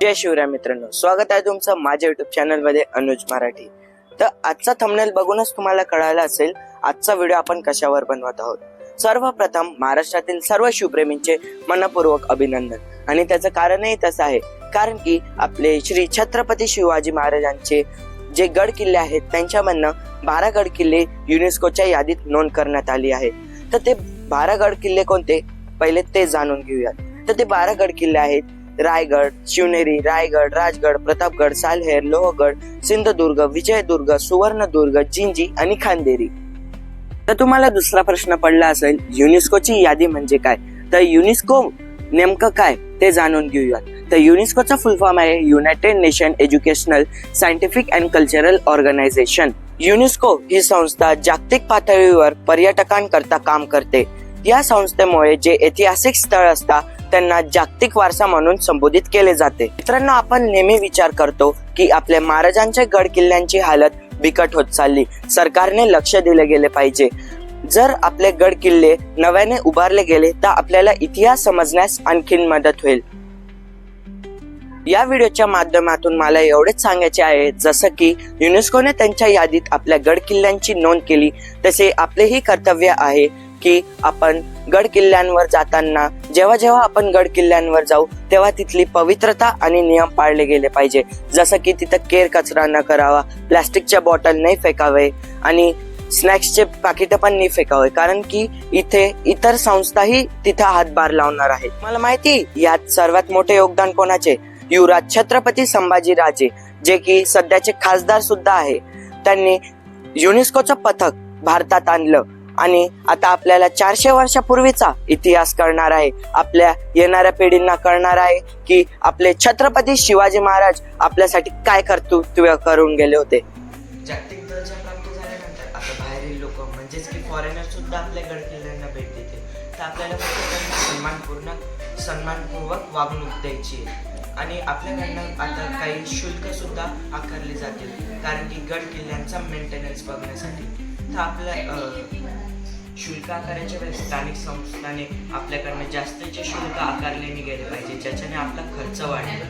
जय शिवराय मित्रांनो स्वागत आहे तुमचं माझ्या युट्यूब चॅनलमध्ये अनुज मराठी. तर आजचा थंबनेल बघूनच तुम्हाला कळायला असेल आजचा व्हिडिओ आपण कशावर बनवत आहोत? सर्वप्रथम महाराष्ट्रातील सर्व शिवप्रेमींचे मनपूर्वक अभिनंदन. आणि त्याचं कारणही तसं आहे कारण की आपले श्री छत्रपती शिवाजी महाराजांचे जे गड किल्ले आहेत त्यांच्यामधनं बारा गड किल्ले युनेस्कोच्या यादीत नोंद करण्यात आली आहे. तर ते बारा गड किल्ले कोणते? पहिले ते जाणून घेऊयात. तर ते बारा गड किल्ले आहेत रायगड शिवनेरी रायगड राजगड प्रतापगड सालहेर लोहगड सिंधुदुर्ग विजयदुर्ग सुवर्णदुर्ग जिंजी आणि खांदेरी. तर तुम्हाला दुसरा प्रश्न पडला असेल युनेस्कोची यादी म्हणजे काय? तर युनेस्को नेमकं काय? ते जाणून घेऊयात. तर युनेस्कोचा फुल फॉर्म आहे United Nation Educational Scientific and Cultural Organization UNESCO ही संस्था जागतिक पातळीवर पर्यटकांकरता काम करते. या संस्थेमुळे जे ऐतिहासिक स्थळ असतात त्यांना जागतिक वारसा म्हणून संबोधित केले जाते. मित्रांनो आपण नेहमी विचार करतो की आपल्या महाराजांच्या गड किल्ल्यांची हालत बिकट होत चालली. सरकारने लक्ष दिले गेले पाहिजे. जर आपले गड किल्ले नव्याने उभारले गेले तर आपल्याला इतिहास समजण्यास आणखीन मदत होईल. या व्हिडिओच्या माध्यमातून मला एवढेच सांगायचे आहे जसं की युनेस्कोने त्यांच्या यादीत आपल्या गड किल्ल्यांची नोंद केली. तसे आपलेही कर्तव्य आहे की आपण गड किल्ल्यांवर जाताना जेव्हा जेव्हा आपण गड किल्ल्यांवर जाऊ तेव्हा तिथली पवित्रता आणि नियम पाळले गेले पाहिजे. जसं की तिथं केर कचरा न करावा प्लॅस्टिकच्या बॉटल नाही फेकावे आणि स्नॅक्सचे पाकिटं पण नाही फेकावे. कारण की इथे इतर संस्थाही तिथं हातभार लावणार आहेत. मला माहिती यात सर्वात मोठे योगदान कोणाचे? युवराज छत्रपती संभाजी राजे जे की सध्याचे खासदार सुद्धा आहे. त्यांनी युनेस्कोचं पथक भारतात आणलं. आणि आता आपल्याला चारशे वर्षापूर्वीचा इतिहास कळणार आहे. आपल्या येणाऱ्या पिढींना कळणार आहे की आपले छत्रपती शिवाजी महाराज आपल्यासाठी काय कर्तृत्व करून गेले होते. जागतिक दर्जा प्राप्त झाल्यानंतर आता बाहेरील लोक म्हणजेच की फॉरेनर सुद्धा आपल्या गड किल्ल्यांना भेट देते तर आपल्याला सन्मानपूर्ण सन्मानपूर्वक वागणूक द्यायची आहे. आणि आपल्याकडनं आता काही शुल्क सुद्धा आकारले जातील. कारण की गड किल्ल्यांचा मेंटेनन्स बघण्यासाठी. तर आपल्या शुल्क आकाराच्या वेळेस स्थानिक संस्थाने आपल्याकडनं जास्तीचे शुल्क आकारलेने गेले पाहिजे ज्याच्याने आपला खर्च वाढेल.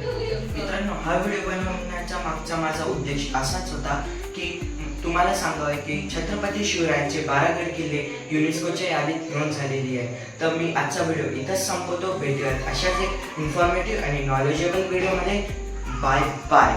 मित्रांनो हा व्हिडिओ बनवण्याचा मागचा माझा उद्देश असाच होता की तुम्हाला सांगावं की छत्रपती शिवरायांचे बारागड किल्ले युनेस्कोच्या यादीत नोंद झालेली आहे. तर मी आजचा व्हिडिओ इथंच संपवतो. भेटूयात अशाच एक इन्फॉर्मेटिव्ह आणि नॉलेजेबल व्हिडिओमध्ये बाय बाय